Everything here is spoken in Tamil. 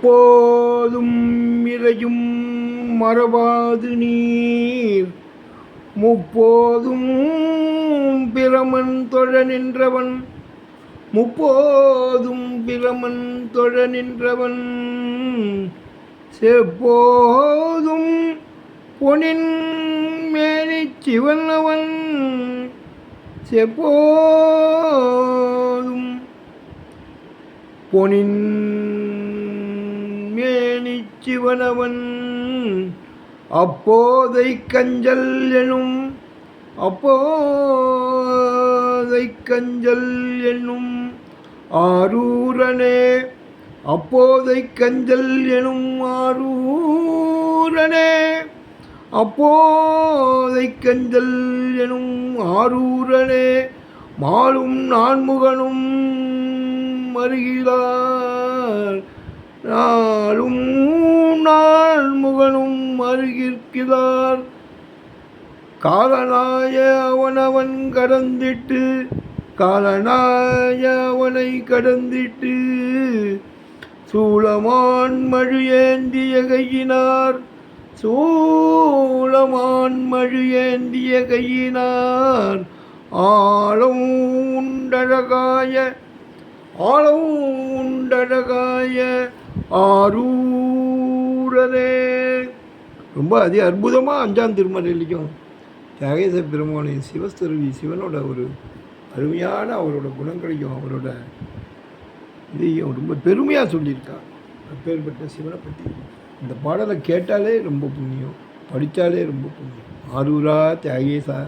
எப்போதும் இறையும் மறவாது நீர். முப்போதும் பிரமன் தொழ நின்றவன். முப்போதும் பிரமன் தொழ நின்றவன். செப்போதும் பொனின் மேலே சிவன் அவன் செப்போதும் பொனின் மேனிச் சிவனவன் அப்போதை கஞ்சல் எனும் அப்போதை கஞ்சல் என்னும் ஆரூரனே. அப்போதை கஞ்சல் எனும் ஆரூரனே. அப்போதை கஞ்சல் எனும் ஆரூரனே. மாலும் நான்முகனும் அருகிலார். நாளும் நான்முகனும் அருகிற்கிறார். காலனாய அவனவன் கடந்திட்டு காலனாய அவனை கடந்திட்டு சூளமான் மழு கையினார் சூளமான் மழு கையினார் ஆழம் உண்டழகாய ஆழம் உண்டழகாய ஆரூரரே. ரொம்ப அதி அற்புதமாக அஞ்சாம் திருமலையிலையும் தியாகேச பெருமானின் சிவஸ்தருவி சிவனோட ஒரு அருமையான அவரோட குணங்களையும் அவரோட இதையும் ரொம்ப பெருமையாக சொல்லியிருக்கார் அப்பேற்பட்ட சிவனை பற்றி இந்த பாடலை கேட்டாலே ரொம்ப புண்ணியம் படித்தாலே ரொம்ப புண்ணியம். ஆரூரா தியாகேசா.